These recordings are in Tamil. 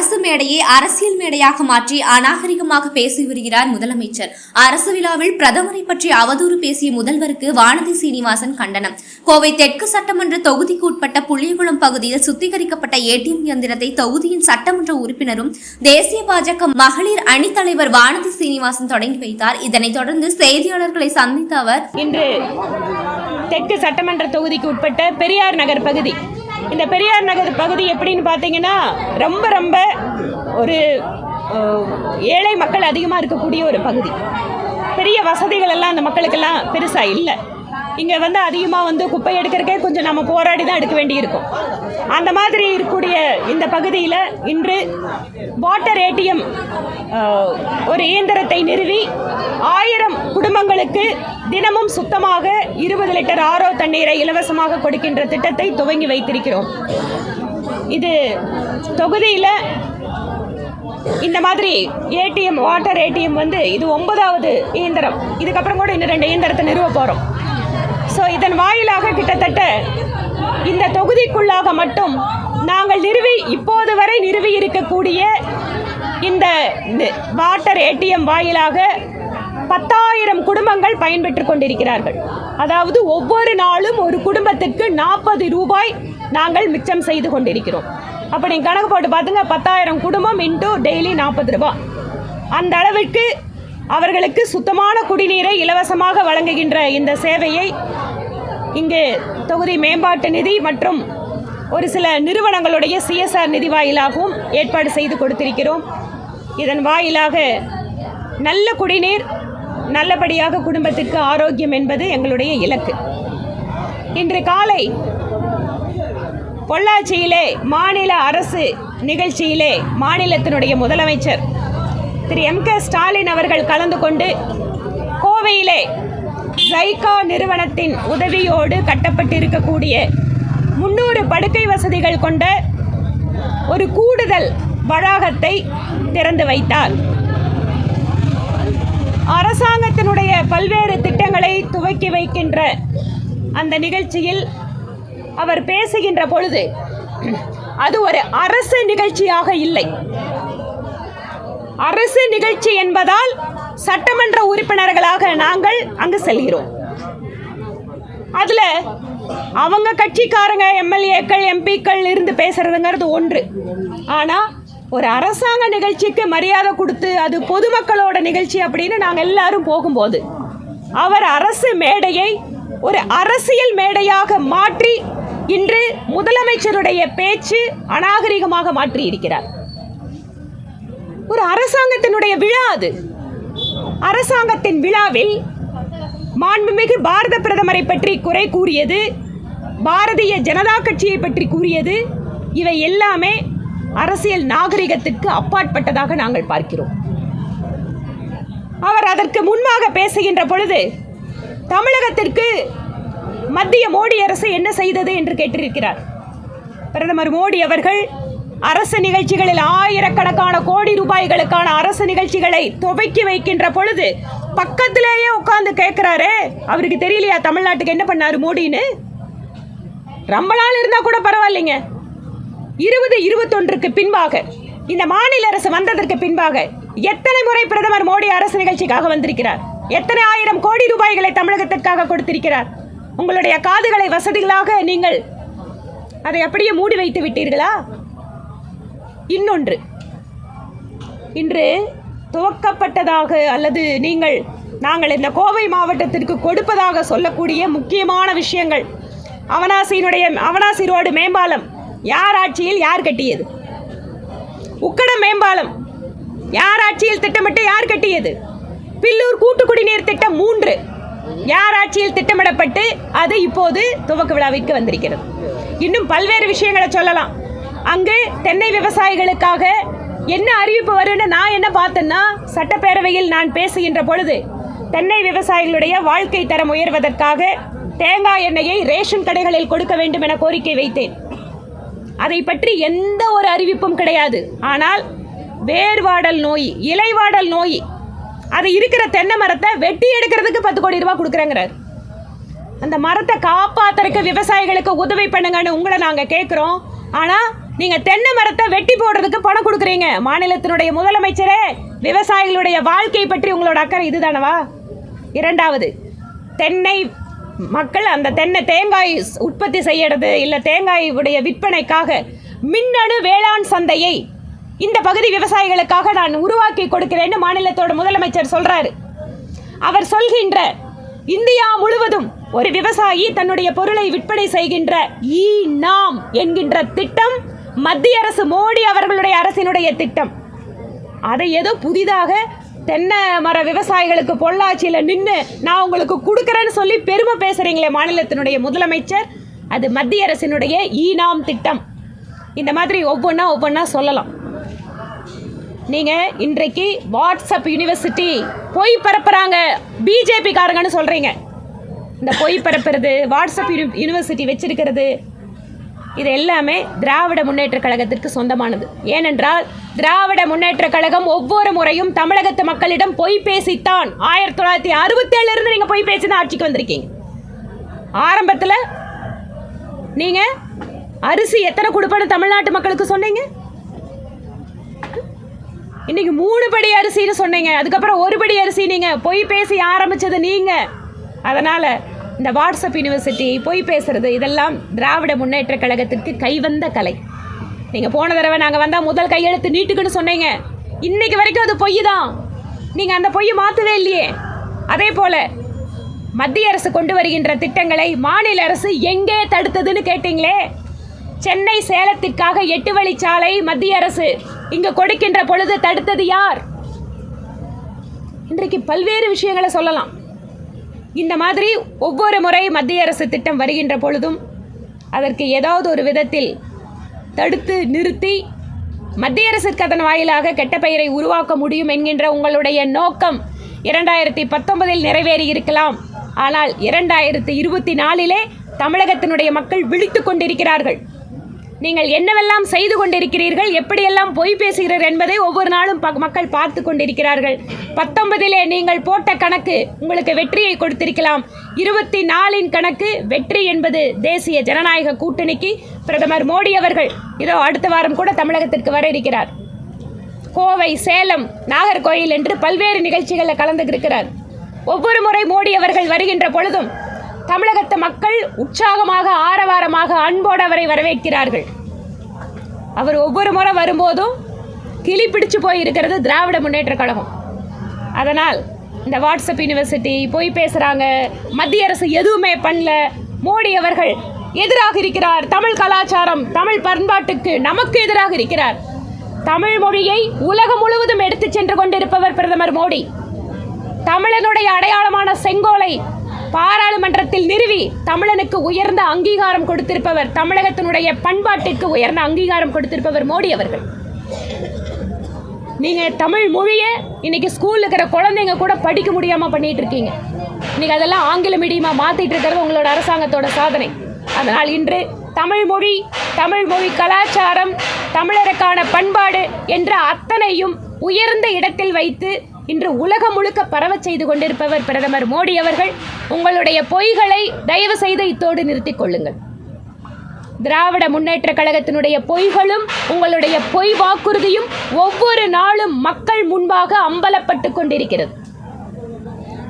அரசு மேடையை அரசியல் மேடையாக மாற்றி அநாகரிகமாக பேசி வருகிறார் முதலமைச்சர். அரசு விழாவில் பிரதமரை பற்றி அவதூறு பேசிய முதல்வருக்கு வானதி சீனிவாசன் கண்டனம். கோவை தெற்கு சட்டமன்ற தொகுதிக்கு உட்பட்ட புள்ளியகுளம் பகுதியில் சுத்திகரிக்கப்பட்ட ஏடிஎம் இயந்திரத்தை தொகுதியின் சட்டமன்ற உறுப்பினரும் தேசிய பாஜக மகளிர் அணி தலைவர் வானதி சீனிவாசன் தொடங்கி வைத்தார். இதனைத் தொடர்ந்து செய்தியாளர்களை சந்தித்த அவர் இன்று தெற்கு சட்டமன்ற தொகுதிக்கு உட்பட்ட பெரியார் நகர் பகுதி இந்த பெரியார் நகர் பகுதி எப்படின்னு பார்த்தீங்கன்னா ரொம்ப ரொம்ப ஒரு ஏழை மக்கள் அதிகமாக இருக்கக்கூடிய ஒரு பகுதி. பெரிய வசதிகள் எல்லாம் அந்த மக்களுக்கெல்லாம் பெருசாக இல்லை. இங்கே வந்து அதிகமாக வந்து குப்பை எடுக்கிறக்கே கொஞ்சம் நம்ம போராடி தான் எடுக்க வேண்டியிருக்கும். அந்த மாதிரி இருக்கக்கூடிய இந்த பகுதியில் இன்று வாட்டர் ஏடிஎம் ஒரு இயந்திரத்தை நிறுவி ஆயிரம் குடும்பங்களுக்கு தினமும் சுத்தமாக இருபது லிட்டர் ஆரோ தண்ணீரை இலவசமாக கொடுக்கின்ற திட்டத்தை துவங்கி வைத்திருக்கிறோம். இது தொகுதியில் இந்த மாதிரி ஏடிஎம் வாட்டர் ஏடிஎம் வந்து இது ஒன்பதாவது இயந்திரம். இதுக்கப்புறம் கூட இன்னும் ரெண்டு இயந்திரத்தை நிறுவ போகிறோம் ஸோ இதன் வாயிலாக கிட்டத்தட்ட இந்த தொகுதிக்குள்ளாக மட்டும் நாங்கள் நிறுவி இப்போது வரை நிறுவி இருக்கக்கூடிய இந்த வாட்டர் ஏடிஎம் வாயிலாக பத்தாயிரம் குடும்பங்கள் பயன்பெற்று கொண்டிருக்கிறார்கள். அதாவது ஒவ்வொரு நாளும் ஒரு குடும்பத்திற்கு நாற்பது ரூபாய் நாங்கள் மிச்சம் செய்து கொண்டிருக்கிறோம். அப்போ நீங்கள் கணக்கு போட்டு பார்த்துங்க பத்தாயிரம் குடும்பம் இன்ட்டு டெய்லி நாற்பது ரூபாய் அந்த அளவிற்கு அவர்களுக்கு சுத்தமான குடிநீரை இலவசமாக வழங்குகின்ற இந்த சேவையை இங்கு தொகுதி மேம்பாட்டு நிதி மற்றும் ஒரு சில நிறுவனங்களுடைய சிஎஸ்ஆர் நிதி வாயிலாகவும் ஏற்பாடு செய்து கொடுத்திருக்கிறோம். இதன் வாயிலாக நல்ல குடிநீர் நல்லபடியாக குடும்பத்திற்கு ஆரோக்கியம் என்பது எங்களுடைய இலக்கு. இன்று காலை பொள்ளாச்சியிலே மாநில அரசு நிகழ்ச்சியிலே மாநிலத்தினுடைய முதலமைச்சர் திரு எம் கே ஸ்டாலின் அவர்கள் கலந்து கொண்டு கோவையிலே ஜைகா நிறுவனத்தின் உதவியோடு கட்டப்பட்டிருக்கக்கூடிய முன்னூறு படுக்கை வசதிகள் கொண்ட ஒரு கூடுதல் வளாகத்தை திறந்து வைத்தார். அரசாங்கத்தினுடைய பல்வேறு திட்டங்களை துவக்கி வைக்கின்ற அந்த நிகழ்ச்சியில் அவர் பேசுகின்ற பொழுது அது ஒரு அரசு நிகழ்ச்சியாக இல்லை. அரசு நிகழ்ச்சி என்பதால் சட்டமன்ற உறுப்பினர்களாக நாங்கள் அங்கு செல்கிறோம். அதில் அவங்க கட்சிக்காரங்க எம்எல்ஏக்கள் எம்பிக்கள் இருந்து பேசுறதுங்கிறது ஒன்று. ஆனால் ஒரு அரசாங்க நிகழ்ச்சிக்கு மரியாதை கொடுத்து அது பொதுமக்களோட நிகழ்ச்சி அப்படின்னு நாங்கள் எல்லாரும் போகும்போது அவர் அரசு மேடையை ஒரு அரசியல் மேடையாக மாற்றி இன்று முதலமைச்சருடைய பேச்சு அநாகரிகமாக மாற்றி இருக்கிறார். ஒரு அரசாங்கத்தினுடைய விழா அது. அரசாங்கத்தின் விழாவில் மாண்புமிகு பாரத பிரதமரை பற்றி குறை கூறியது பாரதிய ஜனதா கட்சியை பற்றி கூறியது இவை எல்லாமே அரசியல் நாகரிகத்திற்கு அப்பாற்பட்டதாக நாங்கள் பார்க்கிறோம். அவர் அதற்கு முன்பாக பேசுகின்ற பொழுது தமிழகத்திற்கு மத்திய மோடி அரசு என்ன செய்தது? என்று கேட்டிருக்கிறார். பிரதமர் மோடி அவர்கள் அரசு நிகழ்ச்சிகளில் ஆயிரக்கணக்கான கோடி ரூபாய்களுக்கான அரசு நிகழ்ச்சிகளை துவக்கி வைக்கின்ற பொழுது பக்கத்திலேயே உட்கார்ந்து கேட்குறாரு அவருக்கு தெரியலையா தமிழ்நாட்டுக்கு என்ன பண்ணார் மோடின்னு? ரொம்ப நாள் இருந்தால் கூட பரவாயில்லைங்க. இருபது இருபத்தொன்றுக்கு பின்பாக இந்த மாநில அரசு வந்ததற்கு பின்பாக எத்தனை முறை பிரதமர் மோடி அரசு நிகழ்ச்சிக்காக வந்திருக்கிறார்? எத்தனை ஆயிரம் கோடி ரூபாய்களை தமிழகத்திற்காக கொடுத்திருக்கிறார்? உங்களுடைய காதுகளை வசதிகளாக நீங்கள் அதை அப்படியே மூடி வைத்து விட்டீர்களா? இன்னொன்று இன்று துவக்கப்பட்டதாக அல்லது நீங்கள் நாங்கள் இந்த கோவை மாவட்டத்திற்கு கொடுப்பதாக சொல்லக்கூடிய முக்கியமான விஷயங்கள். அவனாசியினுடைய அவனாசி ரோடு மேம்பாலம் யார் ஆட்சியில் யார் கட்டியது? உக்கடம் மேம்பாலம். யார் ஆட்சியில் திட்டமிட்டு யார் கட்டியது? பில்லூர் கூட்டு குடிநீர் திட்டம் மூன்று. யார் ஆட்சியில் திட்டமிடப்பட்டு அது இப்போது துவக்க விழாவிற்கு வந்திருக்கிறது. இன்னும் பல்வேறு விஷயங்களை சொல்லலாம். அங்கு தென்னை விவசாயிகளுக்காக என்ன அறிவிப்பு வரும்னு நான் என்ன பார்த்தேன்னா சட்டப்பேரவையில் நான் பேசுகின்ற பொழுது தென்னை விவசாயிகளுடைய வாழ்க்கை தரம் உயர்வதற்காக தேங்காய் எண்ணெயை ரேஷன் கடைகளில் கொடுக்க வேண்டும் என கோரிக்கை வைத்தேன். அதை பற்றி எந்த ஒரு அறிவிப்பும் கிடையாது. ஆனால் வேர்வாடல் நோய் இலைவாடல் நோய் அது இருக்கிற தென்னை மரத்தை வெட்டி எடுக்கிறதுக்கு பத்து கோடி ரூபாய் கொடுக்குறேங்கிறார். அந்த மரத்தை காப்பாத்துறதுக்கு விவசாயிகளுக்கு உதவி பண்ணுங்கன்னு உங்களை நாங்கள் கேட்குறோம் ஆனால் நீங்கள் தென்னை மரத்தை வெட்டி போடுறதுக்கு பணம் கொடுக்குறீங்க. மாநிலத்தினுடைய முதலமைச்சரே விவசாயிகளுடைய வாழ்க்கை பற்றி உங்களோட அக்கறை இதுதானவா? இரண்டாவது தென்னை மக்கள் அந்த தென்னை தேங்காய் ஸ்- உற்பத்தி செய்யறது இல்லை தேங்காய் உடைய விற்பனைக்காக மின்னணு வேளாண் சந்தையை இந்த பகுதி விவசாயிகளுக்காக நான் உருவாக்கி கொடுக்கிறேன்னு மாநிலத்தோட முதலமைச்சர் சொல்றாரு. அவர் சொல்கின்ற இந்தியா முழுவதும் ஒரு விவசாயி தன்னுடைய பொருளை விற்பனை செய்கின்ற ஈ நாம் என்கின்ற திட்டம் மத்திய அரசு மோடி அவர்களுடைய அரசினுடைய திட்டம். அதை ஏதோ புதிதாக தென்னை மர விவசாயிகளுக்கு பொள்ளாச்சியில் நின்று நான் உங்களுக்கு கொடுக்குறேன்னு சொல்லி பெருமை பேசுகிறீங்களே மாநிலத்தினுடைய முதலமைச்சர். அது மத்திய அரசினுடைய ஈனாம் திட்டம். இந்த மாதிரி ஒவ்வொன்றா ஒவ்வொன்றா சொல்லலாம். நீங்கள் இன்றைக்கு வாட்ஸ்அப் யூனிவர்சிட்டி பொய் பரப்புகிறாங்க பிஜேபி காரங்கன்னு சொல்கிறீங்க இந்த பொய் பரப்புறது வாட்ஸ்அப் யூனி யூனிவர்சிட்டி வச்சிருக்கிறது இது எல்லாமே திராவிட முன்னேற்ற கழகத்திற்கு சொந்தமானது. ஏனென்றால் திராவிட முன்னேற்ற கழகம் ஒவ்வொரு முறையும் தமிழகத்து மக்களிடம் பொய் பேசித்தான். ஆயிரத்தி தொள்ளாயிரத்தி அறுபத்தேழுல இருந்து நீங்க பொய் பேசி தான் ஆட்சிக்கு வந்திருக்கீங்க. ஆரம்பத்தில் நீங்க அரிசி எத்தனை கொடுப்பேன்னு தமிழ்நாட்டு மக்களுக்கு சொன்னீங்க? இன்னைக்கு மூணு படி அரிசின்னு சொன்னீங்க. அதுக்கப்புறம் ஒரு படி அரிசி நீங்க பொய் பேசி ஆரம்பிச்சது நீங்க. அதனால இந்த வாட்ஸ்அப் யூனிவர்சிட்டி பொய் பேசுறது இதெல்லாம் திராவிட முன்னேற்ற கழகத்திற்கு கைவந்த கலை. நீங்கள் போன தடவை நாங்கள் வந்தால் முதல் கையெழுத்து நீட்டுக்குன்னு சொன்னீங்க. இன்னைக்கு வரைக்கும் அது பொய் தான். நீங்கள் அந்த பொய்யை மாற்றவே இல்லையே. அதே போல் மத்திய அரசு கொண்டு வருகின்ற திட்டங்களை மாநில அரசு எங்கே தடுத்ததுன்னு கேட்டீங்களே? சென்னை சேலத்திற்காக எட்டு வழிச்சாலை மத்திய அரசு இங்கு கொடுக்கின்ற பொழுது தடுத்தது யார்? இன்றைக்கு பல்வேறு விஷயங்களை சொல்லலாம். இந்த மாதிரி ஒவ்வொரு முறை மத்திய அரசு திட்டம் வருகின்ற பொழுதும் அதற்கு ஏதாவது ஒரு விதத்தில் தடுத்து நிறுத்தி மத்திய அரசிற்கு அதன் வாயிலாக கெட்ட பெயரை உருவாக்க முடியும் என்கின்ற உங்களுடைய நோக்கம் இரண்டாயிரத்தி பத்தொன்பதில் நிறைவேறி இருக்கலாம். ஆனால் இரண்டாயிரத்தி இருபத்தி நாலிலே தமிழகத்தினுடைய மக்கள் விழித்து கொண்டிருக்கிறார்கள். நீங்கள் என்னவெல்லாம் செய்து கொண்டிருக்கிறீர்கள் எப்படியெல்லாம் பொய் பேசுகிறீர்கள் என்பதை ஒவ்வொரு நாளும் ப- மக்கள் பார்த்து கொண்டிருக்கிறார்கள். பத்தொன்பதிலே நீங்கள் போட்ட கணக்கு உங்களுக்கு வெற்றியை கொடுத்திருக்கலாம். இருபத்தி நாலின் கணக்கு வெற்றி என்பது தேசிய ஜனநாயக கூட்டணிக்கு பிரதமர் மோடி அவர்கள் இதோ அடுத்த வாரம் கூட தமிழகத்திற்கு வர இருக்கிறார். கோவை சேலம் நாகர்கோயில் என்று பல்வேறு நிகழ்ச்சிகளில் கலந்துகிருக்கிறார். ஒவ்வொரு முறை மோடி அவர்கள் வருகின்ற பொழுதும் தமிழகத்து மக்கள் உற்சாகமாக ஆரவாரமாக அன்போடு அவரை வரவேற்கிறார்கள். அவர் ஒவ்வொரு முறை வரும்போதும் கிளி பிடிச்சு போய் இருக்கிறது திராவிட முன்னேற்ற கழகம். அதனால் இந்த வாட்ஸ்அப் யூனிவர்சிட்டி போய் பேசுகிறாங்க மத்திய அரசு எதுவுமே பண்ணல. மோடி அவர்கள் எதிராக இருக்கிறார். தமிழ் கலாச்சாரம் தமிழ் பண்பாட்டுக்கு நமக்கு எதிராக இருக்கிறார். தமிழ் மொழியை உலகம் முழுவதும் எடுத்துச் சென்று கொண்டிருப்பவர் பிரதமர் மோடி. தமிழனுடைய அடையாளமான செங்கோலை பாராளுமன்றத்தில் நிறுவி தமிழனுக்கு உயர்ந்த அங்கீகாரம் கொடுத்திருப்பவர் தமிழகத்தினுடைய பண்பாட்டிற்கு உயர்ந்த அங்கீகாரம் கொடுத்திருப்பவர் மோடி அவர்கள். நீங்க தமிழ் மொழியை இன்னைக்கு ஸ்கூல்ல இருக்கிற குழந்தைங்க கூட படிக்க முடியாம பண்ணிட்டு இருக்கீங்க. இன்னைக்கு அதெல்லாம் ஆங்கில மீடியமா மாத்திட்டு இருக்கிறது உங்களோட அரசாங்கத்தோட சாதனை. அதனால் இன்று தமிழ் மொழி தமிழ் மொழி கலாச்சாரம் தமிழருக்கான பண்பாடு என்ற அத்தனையும் உயர்ந்த இடத்தில் வைத்து இன்று உலகம் முழுக்க பரவச் செய்து கொண்டிருப்பவர் பிரதமர் மோடி அவர்கள். உங்களுடைய பொய்களை தயவு செய்து இத்தோடு நிறுத்திக் கொள்ளுங்கள். திராவிட முன்னேற்ற கழகத்தினுடைய பொய்களும் உங்களுடைய பொய் வாக்குறுதியும் ஒவ்வொரு நாளும் மக்கள் முன்பாக அம்பலப்பட்டு கொண்டிருக்கிறது.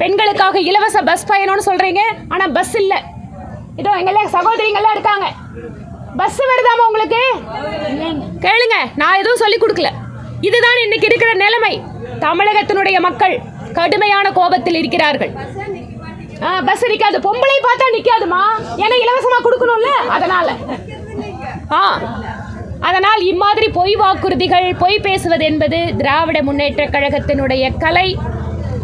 பெண்களுக்காக இலவச பஸ் பயணம்னு சொல்றீங்க ஆனா பஸ் இல்ல. இதோ எங்கள சகோதரிங்கெல்லாம் இருக்காங்க. பஸ் வருதாமா உங்களுக்கு? கேளுங்க நான் எதுவும் சொல்லி கொடுக்கல. இதுதான் இன்னைக்கு இருக்கிற நிலைமை. தமிழகத்தினுடைய மக்கள் கடுமையான கோபத்தில் இருக்கிறார்கள். ஆ பஸ் நிக்காது. பொம்பளை பார்த்தா நிக்காதுமா? ஏன்னா இலவசமா கொடுக்கணும்ல? அதனால. ஆ அதனால் இம்மாதிரி பொய் வாக்குறுதிகள் பொய் பேசுவது என்பது திராவிட முன்னேற்ற கழகத்தினுடைய கலை.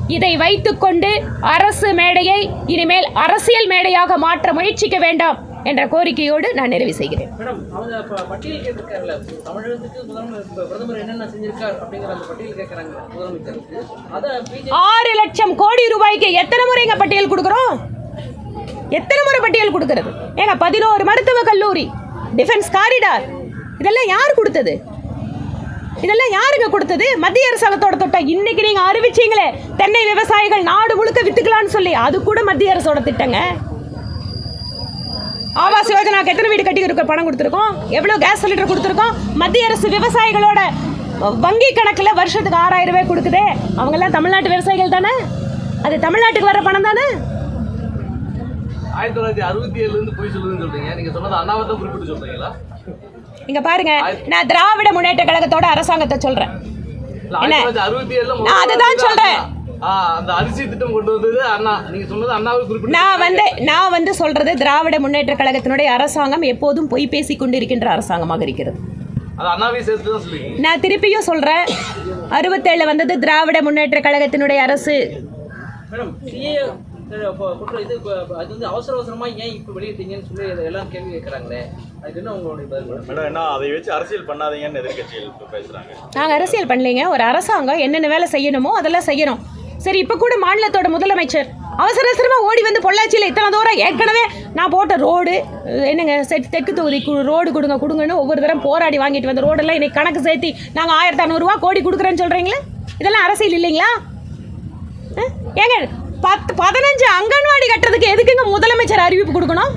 இதை வைத்துக்கொண்டு அரசு மேடையை இனிமேல் அரசியல் மேடையாக மாற்ற முயற்சிக்க வேண்டாம். என்ற கோரிக்கையோடு நான் நிறைவு செய்கிறேன். ஆறு லட்சம் கோடி ரூபாய்க்கு எத்தனை முறைங்க பட்டியல் கொடுக்குறோம்? எத்தனை முறை பட்டியல் கொடுக்கறது? ஏங்க பதினோரு மருத்துவ கல்லூரி டிஃபென்ஸ் காரிடார் இதெல்லாம் யார் கொடுத்தது? இதெல்லாம் யாருங்க கொடுத்தது? மத்திய அரசாங்கத்தோட திட்டம் இன்னைக்கு நீங்க அறிவிச்சீங்களே தென்னை விவசாயிகள் நாடு முழுக்க வித்துக்கலாம்னு சொல்லி. அது கூட மத்திய அரசோட திட்டங்க. ஆவாஸ் யோஜனாக்கு எத்தனை வீடு கட்டி கொடுக்க பணம் கொடுத்துருக்கோம். எவ்வளோ கேஸ் சிலிண்டர் கொடுத்துருக்கோம். மத்திய அரசு விவசாயிகளோட வங்கி கணக்கில் வருஷத்துக்கு ஆறாயிரம் ரூபாய் கொடுக்குதே. அவங்கெல்லாம் தமிழ்நாட்டு விவசாயிகள் தானே? அது தமிழ்நாட்டுக்கு வர பணம் தானே? ஆயிரத்தி தொள்ளாயிரத்தி அறுபத்தி ஏழுல இருந்து போய் சொல்லுதுன்னு சொல்றீங்க. நீங்க சொன்னது அண்ணாவை தான் குறிப்பிட்டு சொல்றீங்களா? இங்க பாருங்க நான் திராவிட முன்னேற்ற கழகத்தோட அரசாங்கத்தை சொல்றேன். இல்ல, என்ன? அதுதான். ஆ, அந்த அரிசி திட்டம் கொண்டு வந்தது அண்ணா. நீங்க சொன்னது அண்ணாவை குறிப்பிட்டு நான் வந்து நான் வந்து சொல்றது திராவிட முன்னேற்ற கழகத்தினுடைய அரசாங்கம் எப்போதும் பொய் பேசிக் கொண்டிருக்கின்ற அரசாங்கமாக இருக்கிறது. நான் திருப்பியும் சொல்றேன். அறுபத்தேழுல வந்தது திராவிட முன்னேற்ற கழகத்தினுடைய அரசு. மேடம் சிஏ குற்றம் இது இப்ப அது வந்து அவசர அவசரமா ஏன் இப்ப வெளியிட்டீங்கன்னு சொல்லி இதை எல்லாம் கேள்வி கேட்கறாங்களே அதுக்கு என்ன உங்களுடைய பதில் மேடம்? மேடம் என்ன அதை வச்சு அரசியல் பண்ணாதீங்கன்னு எதிர்க்கட்சிகள் இப்போ பேசுறாங்க. நாங்கள் அரசியல் பண்ணலைங்க. ஒரு அரசாங்கம் என்னென்ன வேலை செய்யணுமோ அதெல்லாம் செய்யணும். சரி இப்போ கூட மாநிலத்தோட முதலமைச்சர். அவசர அவசரமாக ஓடி வந்து பொள்ளாச்சியில் இத்தனை தூரம் ஏற்கனவே நான் போட்ட ரோடு என்னங்க செட் தெற்கு தொகுதி கு- ரோடு கொடுங்க கொடுங்கன்னு ஒவ்வொரு தரம் போராடி வாங்கிட்டு வந்த ரோடெல்லாம் இன்னைக்கு கணக்கு சேர்த்து நாங்கள் ஆயிரத்தி அறநூறுவா கோடி கொடுக்குறேன்னு சொல்கிறீங்களே இதெல்லாம் அரசியல் இல்லைங்களா? ஏங்க பத்து பதினஞ்சு அங்கன்வாடி கட்டுறதுக்கு எதுக்குங்க முதலமைச்சர் அறிவிப்பு கொடுக்கணும்?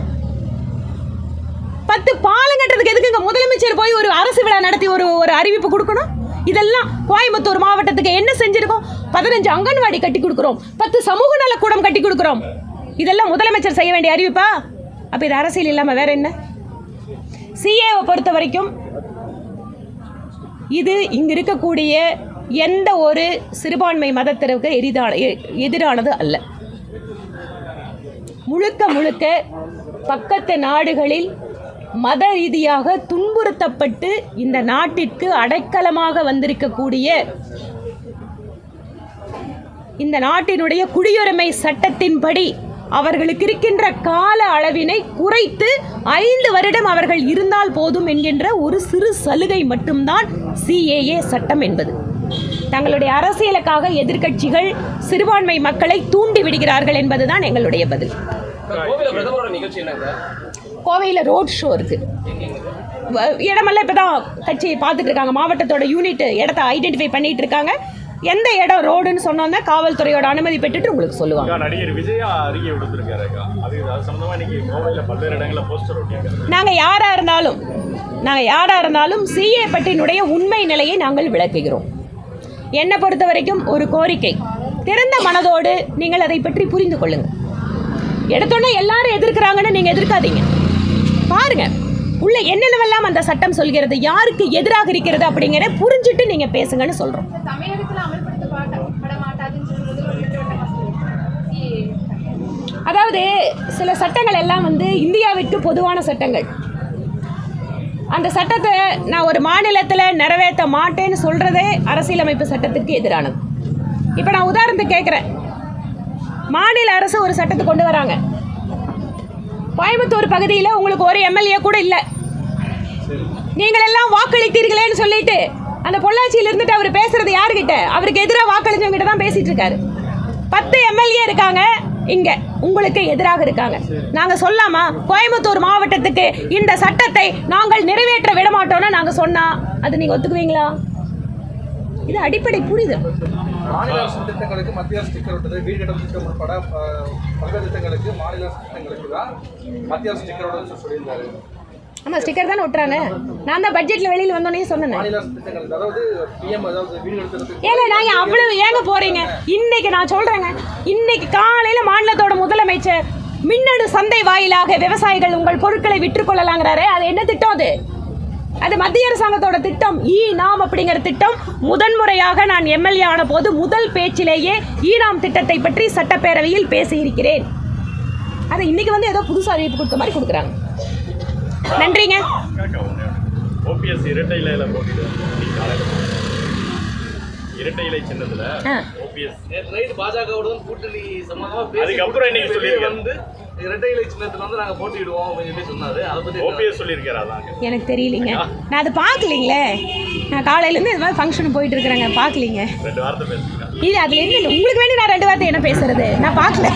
பத்து பாலம் கட்டுறதுக்கு எதுக்குங்க முதலமைச்சர் போய் ஒரு அரசு விழா நடத்தி ஒரு ஒரு அறிவிப்பு கொடுக்கணும்? இதெல்லாம் கோயம்புத்தூர் மாவட்டத்துக்கு என்ன செஞ்சிருக்கோம்? பதினஞ்சு அங்கன்வாடி கட்டி கொடுக்குறோம். பத்து சமூக நலக்கூடம் கட்டி கொடுக்குறோம். இதெல்லாம் முதலமைச்சர் செய்ய வேண்டிய அறிவிப்பா? அப்போ இது அரசியல் இல்லாமல் வேற என்ன? சிஏவை பொறுத்த வரைக்கும் இது இங்கே இருக்கக்கூடிய எந்த ஒரு சிறுபான்மை மதத்திற்கு எரிதான எ- எதிரானது அல்ல. முழுக்க முழுக்க பக்கத்து நாடுகளில் மத ரீதியாக துன்புறுத்தப்பட்டு இந்த நாட்டிற்கு அடைக்கலமாக வந்திருக்கக்கூடிய இந்த நாட்டினுடைய குடியுரிமை சட்டத்தின்படி அவர்களுக்கு இருக்கின்ற கால அளவினை குறைத்து ஐந்து வருடம் அவர்கள் இருந்தால் போதும் என்கின்ற ஒரு சிறு சலுகை மட்டும்தான் சிஏஏ சட்டம் என்பது. தங்களுடைய அரசியலுக்காக எதிர்க்கட்சிகள் சிறுபான்மை மக்களை தூண்டி விடுகிறார்கள் என்பதுதான் எங்களுடைய பதில். கோவையில் ரோட் ஷோ இருக்கு. வ- இடமெல்லாம் இப்போ தான் கட்சி பார்த்துட்டு இருக்காங்க. மாவட்டத்தோட யூனிட் இடத்த ஐடென்டிஃபை பண்ணிட்டு இருக்காங்க. எந்த இடம் ரோடுன்னு சொன்னோன்னா காவல்துறையோட அனுமதி பெற்றுட்டு உங்களுக்கு சொல்லுவாங்க. நடிகர் விஜயா அறிக்கை விடுத்திருக்காரு அக்கா. அது அது சம்பந்தமா இன்னைக்கு கோவையில் பல்வேறு இடங்களில் போஸ்டர் ஒட்டியிருக்காரு. நாங்கள் யாராக இருந்தாலும் நாங்கள் யாராக இருந்தாலும் சிஏ பட்டினுடைய உண்மை நிலையை நாங்கள் விளக்குகிறோம். என்னை பொறுத்த வரைக்கும் ஒரு கோரிக்கை. திறந்த மனதோடு நீங்கள் அதை பற்றி புரிந்து கொள்ளுங்கள். எடுத்தோன்னே எல்லாரும் எதிர்க்கிறாங்கன்னு நீங்கள் எதிர்க்காதீங்க. பாருங்க. உள்ள என்னென்னவெல்லாம் அந்த சட்டம் சொல்கிறது யாருக்கு எதிராக இருக்கிறது அப்படிங்கிற புரிஞ்சுட்டு நீங்கள் பேசுங்கன்னு சொல்கிறோம் அதாவது சில சட்டங்கள் எல்லாம் வந்து இந்தியாவிற்கு பொதுவான சட்டங்கள். அந்த சட்டத்தை நான் ஒரு மாநிலத்தில் நிறைவேற்ற மாட்டேன்னு சொல்கிறதே அரசியலமைப்பு சட்டத்திற்கு எதிரானது. இப்போ நான் உதாரணத்துக்கு கேட்குறேன் மாநில அரசு ஒரு சட்டத்தை கொண்டு வராங்க. கோயம்புத்தூர் பகுதியில் உங்களுக்கு ஒரு எம்எல்ஏ கூட இல்லை. நீங்கள் எல்லாம் வாக்களித்தீர்களேன்னு சொல்லிட்டு அந்த பொள்ளாச்சியில் இருந்துட்டு அவர் பேசுறது யாருக்கிட்ட அவருக்கு எதிராக வாக்களிச்சவங்க கிட்ட தான் பேசிட்டு இருக்காரு. பத்து எம்எல்ஏ இருக்காங்க இங்க உங்களுக்கு எதிராக இருக்காங்க. நாங்க சொல்லாமா? கோயம்புத்தூர் மாவட்டத்துக்கு இந்த சட்டத்தை நாங்கள் நிறைவேற்ற விட மாட்டோம்னு நாங்க சொன்னா அது நீங்க ஒத்துக்குவீங்களா? இது அடிப்படை புரிதல். மாநில அரசு திட்டங்களுக்கு மத்திய அரசு வீடு கட்டும் திட்டம் உட்பட பல்வேறு திட்டங்களுக்கு மாநில அரசு திட்டங்களுக்கு தான் மத்திய அரசு ஸ்டிக்கரோட சொல்லியிருந்தாரு. ஆமா ஸ்டிக்கர் தானே ஒட்டுறாங்க. நான் தான் பட்ஜெட்ல வெளியில வந்தோடனே சொன்னேன். ஏங்க நாங்க அவ்வளவு ஏங்க போறீங்க? இன்னைக்கு நான் சொல்றேங்க. இன்னைக்கு காலையில மாநிலத்தோட முதலமைச்சர் மின்னணு சந்தை வாயிலாக விவசாயிகள் உங்கள் பொருட்களை விற்றுக்கொள்ளலாங்கிறாரு அது என்ன திட்டம் அது? அது மத்திய அரசாங்கத்தோட திட்டம். ஈ நாம் அப்படிங்கிற திட்டம். முதன்முறையாக நான் எம்எல்ஏ ஆன போது முதல் பேச்சிலேயே ஈ நாம் திட்டத்தை பற்றி சட்டப்பேரவையில் பேசியிருக்கிறேன். அதை இன்னைக்கு வந்து ஏதோ புதுசு அறிவிப்பு கொடுத்த மாதிரி கொடுக்குறாங்க. நன்றிங்க. ஓபிஎஸ் இரட்டை இலையில இரட்டை இலை சின்னத்தில். ஓபிஎஸ். நைட் பாஜகவுடன் கூட்டணி சம்பந்தமா பேசி அதுக்கப்புறம் இன்னைக்கு சொல்லியிருக்காரு. வந்து இரட்டை இலை சின்னத்துல வந்து நாங்க போட்டியிடுவோம் அப்படின்னு சொல்லி சொன்னாரு. அதை பத்தி? ஓபிஎஸ் சொல்லியிருக்காரு எனக்கு தெரியலீங்க. நான் அதை பார்க்கலீங்களே. நான் காலையிலேருந்து இது மாதிரி ஃபங்க்ஷன் போயிட்டு இருக்கிறேங்க. பார்க்கலீங்க. ரெண்டு வார்த்தை பேசுங்க. இது அதில் என்ன இல்லை? உங்களுக்கு வேண்டி நான் ரெண்டு வார்த்தை என்ன பேசுறது? நான் பார்க்கல.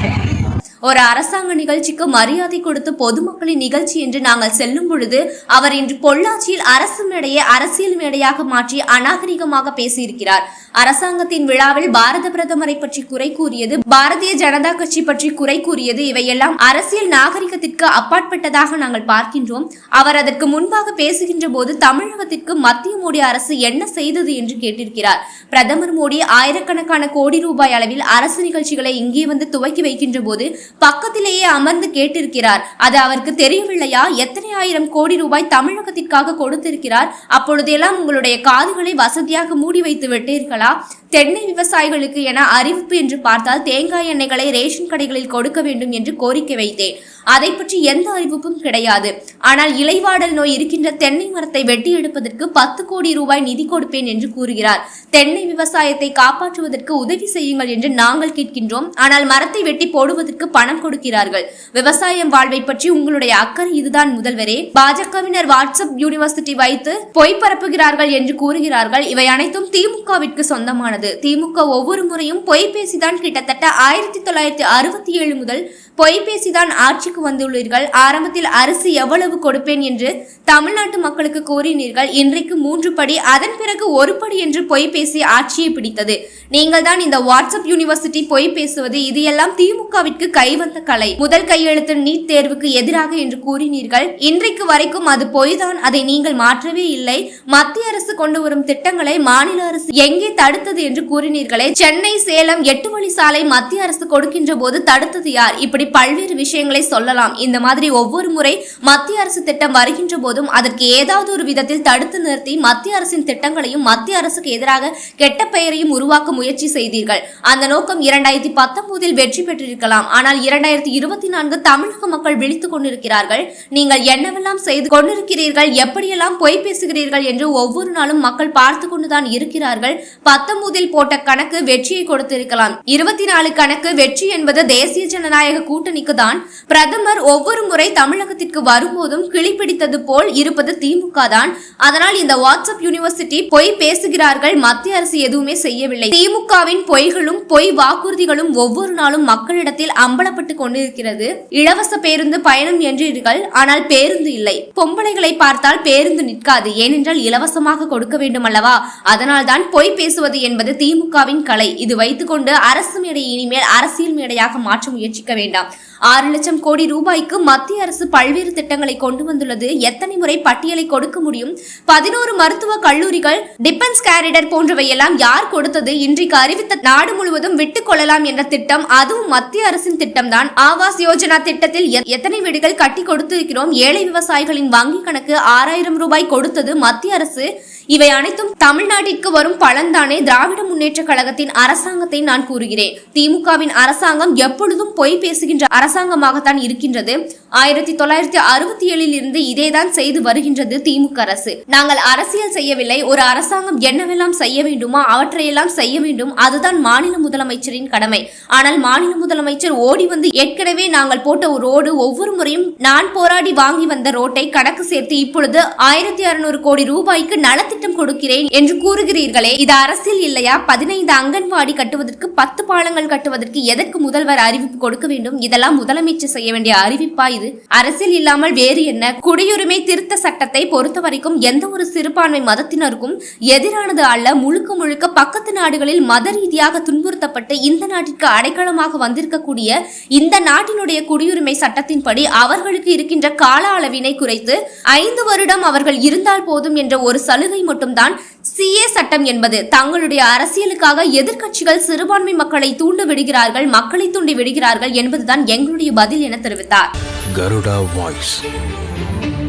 ஒரு அரசாங்க நிகழ்ச்சிக்கு மரியாதை கொடுத்து பொதுமக்களின் நிகழ்ச்சி என்று நாங்கள் செல்லும் பொழுது அவர் இன்று பொள்ளாச்சியில் அரசு மேடையை அரசியல் மேடையாக மாற்றி அநாகரிகமாக பேசியிருக்கிறார். அரசாங்கத்தின் விழாவில் பாரத பிரதமரை பற்றி குறை கூறியது பாரதிய ஜனதா கட்சி பற்றி குறை கூறியது இவையெல்லாம் அரசியல் நாகரிகத்திற்கு அப்பாற்பட்டதாக நாங்கள் பார்க்கின்றோம். அவர் அதற்கு முன்பாக பேசுகின்ற போது தமிழகத்திற்கு மத்திய மோடி அரசு என்ன செய்தது என்று கேட்டிருக்கிறார். பிரதமர் மோடி ஆயிரக்கணக்கான கோடி ரூபாய் அளவில் அரசு நிகழ்ச்சிகளை இங்கே வந்து துவக்கி வைக்கின்ற போது பக்கத்திலேயே அமர்ந்து கேட்டிருக்கிறார். அது அவருக்கு தெரியவில்லையா? எத்தனை ஆயிரம் கோடி ரூபாய் தமிழகத்திற்காக கொடுத்திருக்கிறார்? அப்பொழுதெல்லாம் உங்களுடைய காதுகளை வசதியாக மூடி வைத்து விட்டீர்களா? தென்னை விவசாயிகளுக்கு என அறிவிப்பு என்று பார்த்தால் தேங்காய் எண்ணெய்களை ரேஷன் கடைகளில் கொடுக்க வேண்டும் என்று கோரிக்கை வைத்தேன். அதை பற்றி எந்த அறிவிப்பும் கிடையாது. ஆனால் இலைவாடல் நோய் இருக்கின்ற தென்னை மரத்தை வெட்டி எடுப்பதற்கு பத்து கோடி ரூபாய் நிதி கொடுப்பேன் என்று கூறுகிறார். தென்னை விவசாயத்தை காப்பாற்றுவதற்கு உதவி செய்யுங்கள் என்று நாங்கள் கேட்கின்றோம். ஆனால் மரத்தை வெட்டி போடுவதற்கு பணம் கொடுக்கிறார்கள். விவசாயம் வாழ்வை பற்றி உங்களுடைய அக்கறை இதுதான் முதல்வரே. பாஜகவினர் வாட்ஸ்அப் யூனிவர்சிட்டி வைத்து பொய் பரப்புகிறார்கள் என்று கூறுகிறார்கள். இவை அனைத்தும் திமுகவிற்கு சொந்தமானது. திமுக ஒவ்வொரு முறையும் பொய் பேசிதான் கிட்டத்தட்ட ஆயிரத்தி தொள்ளாயிரத்தி அறுபத்தி ஏழு முதல் பொய் பேசிதான் ஆட்சிக்கு வந்துள்ளீர்கள். ஆரம்பத்தில் அரசு எவ்வளவு கொடுப்பேன் என்று தமிழ்நாட்டு மக்களுக்கு கூறினீர்கள். இன்றைக்கு மூன்று படி அதன் பிறகு ஒரு படி என்று பொய் பேசி ஆட்சியை பிடித்தது. நீங்கள் தான் இந்த வாட்ஸ்அப் யூனிவர்சிட்டி பொய் பேசுவது. இது எல்லாம் திமுகவிற்கு கை கைவந்த கலை. முதல் கையெழுத்து நீட் தேர்வுக்கு எதிராக என்று கூறினீர்கள். இன்றைக்கு வரைக்கும் அது பொய்தான். அதை நீங்கள் மாற்றவே இல்லை. மத்திய அரசு கொண்டு வரும் திட்டங்களை மாநில அரசு எங்கே தடுத்தது என்று கூறினீர்களே. சென்னை சேலம் எட்டு வழி சாலை மத்திய அரசு கொடுக்கின்ற போது தடுத்தது யார்? இப்படி பல்வேறு விஷயங்களை சொல்லலாம். இந்த மாதிரி ஒவ்வொரு முறை மத்திய அரசு திட்டம் வருகின்ற போதும் அதற்கு ஏதாவது ஒரு விதத்தில் தடுத்து நிறுத்தி மத்திய அரசின் திட்டங்களையும் மத்திய அரசுக்கு எதிராக கெட்ட பெயரையும் உருவாக்க முயற்சி செய்தீர்கள். அந்த நோக்கம் இரண்டாயிரத்தி பத்தொன்பதில் வெற்றி பெற்றிருக்கலாம். ஆனால் இரண்டாயிரத்தி இருபத்தி நான்கு தமிழக மக்கள் விழித்துக் கொண்டிருக்கிறார்கள். நீங்கள் என்னவெல்லாம் செய்து கொண்டிருக்கிறீர்கள்? எப்படியெல்லாம் பொய் பேசுகிறீர்கள் என்று ஒவ்வொரு நாளும் மக்கள் பார்த்து கொண்டுதான் இருக்கிறார்கள். பத்தொன்பதில் போட்ட கணக்கு வெற்றியை கொடுத்திருக்கலாம். இருபத்தி நாலு கணக்கு வெற்றி என்பது தேசிய ஜனநாயக கூட்டணிக்கு தான். பிரதமர் ஒவ்வொரு முறை தமிழகத்திற்கு வரும்போதும் கிளிப்பிடித்தது போல் இருப்பது திமுக தான். அதனால் இந்த வாட்ஸ்அப் யூனிவர்சிட்டி பொய் பேசுகிறார்கள். மத்திய அரசு எதுவுமே செய்யவில்லை. திமுகவின் பொய்களும் பொய் வாக்குறுதிகளும் ஒவ்வொரு நாளும் மக்களிடத்தில் அம்பல அம்பலப்பட்டு கொண்டிருக்கிறது. இலவச பேருந்து பயணம் என்றீர்கள் ஆனால் பேருந்து இல்லை. பொம்பளைகளை பார்த்தால் பேருந்து நிற்காது ஏனென்றால் இலவசமாக கொடுக்க வேண்டும் அல்லவா அதனால் தான் பொய் பேசுவது என்பது திமுகவின் கலை. இது வைத்துக்கொண்டு அரசு மேடை இனிமேல் அரசியல் மேடையாக மாற்ற முயற்சிக்க வேண்டாம். ஆறு லட்சம் கோடி ரூபாய்க்கு மத்திய அரசு பல்வேறு திட்டங்களை கொண்டு வந்துள்ளது. எத்தனை முறை பட்டியலை கொடுக்க முடியும்? பதினோரு மருத்துவ கல்லூரிகள் டிபென்ஸ் கேரிடர் போன்றவை எல்லாம் யார் கொடுத்தது? இன்றைக்கு அறிவித்த நாடு முழுவதும் விட்டுக் கொள்ளலாம் என்ற திட்டம் அதுவும் மத்திய அரசின் திட்டம்தான். ஆவாஸ் யோஜனா திட்டத்தில் எத்- எத்தனை வீடுகள் கட்டி கொடுத்திருக்கிறோம்? ஏழை விவசாயிகளின் வங்கி கணக்கு ஆறாயிரம் ரூபாய் கொடுத்தது மத்திய அரசு. இவை அனைத்தும் தமிழ்நாட்டிற்கு வரும் பலன்தானே திராவிட முன்னேற்ற கழகத்தின் அரசாங்கத்தை நான் கூறுகிறேன். திமுகவின் அரசாங்கம் எப்பொழுதும் பொய் பேசுகின்ற அரசாங்கமாகத்தான் இருக்கின்றது. ஆயிரத்தி தொள்ளாயிரத்தி அறுபத்தி ஏழில் இருந்து இதேதான் செய்து வருகின்றது திமுக அரசு. நாங்கள் அரசியல் செய்யவில்லை. ஒரு அரசாங்கம் என்னவெல்லாம் செய்ய வேண்டுமோ அவற்றையெல்லாம் செய்ய வேண்டும். அதுதான் மாநில முதலமைச்சரின் கடமை. ஆனால் மாநில முதலமைச்சர் ஓடி வந்து ஏற்கனவே நாங்கள் போட்ட ஒரு ரோடு ஒவ்வொரு முறையும் நான் போராடி வாங்கி வந்த ரோட்டை கணக்கு சேர்த்து இப்பொழுது ஆயிரத்தி அறுநூறு கோடி ரூபாய்க்கு நலத்திட்டம் கொடுக்கிறேன் என்று கூறுகிறீர்களே. இது அரசியல் இல்லையா? பதினைந்து அங்கன்வாடி கட்டுவதற்கு பத்து பாலங்கள் கட்டுவதற்கு எதற்கு முதல்வர் அறிவிப்பு கொடுக்க வேண்டும்? இதெல்லாம் முதலமைச்சர் செய்ய வேண்டிய அறிவிப்பா இது? அரசியல் இல்லாமல் வேறு என்ன? குடியுரிமை திருத்த சட்டத்தை பொறுத்த வரைக்கும் எந்த ஒரு சிறுபான்மை மதத்தினருக்கும் எதிரானது அல்ல. முழுக்க முழுக்க பக்கத்து நாடுகளில் மத ரீதியாக துன்புறுத்தப்பட்டு இந்த நாட்டிற்கு அடைக்கலமாக வந்திருக்கக்கூடிய இந்த நாட்டினுடைய குடியுரிமை சட்டத்தின்படி அவர்களுக்கு இருக்கின்ற கால அளவினை குறைத்து ஐந்து வருடம் அவர்கள் இருந்தால் போதும் என்ற ஒரு சலுகை மட்டும்தான் சிஏ சட்டம் என்பது தங்களுடைய அரசியலுக்காக எதிர்க்கட்சிகள் சிறுபான்மை மக்களை தூண்டு விடுகிறார்கள் மக்களை தூண்டி விடுகிறார்கள் என்பதுதான் எங்களுடைய பதில் என தெரிவித்தார். கருடா வாய்ஸ்.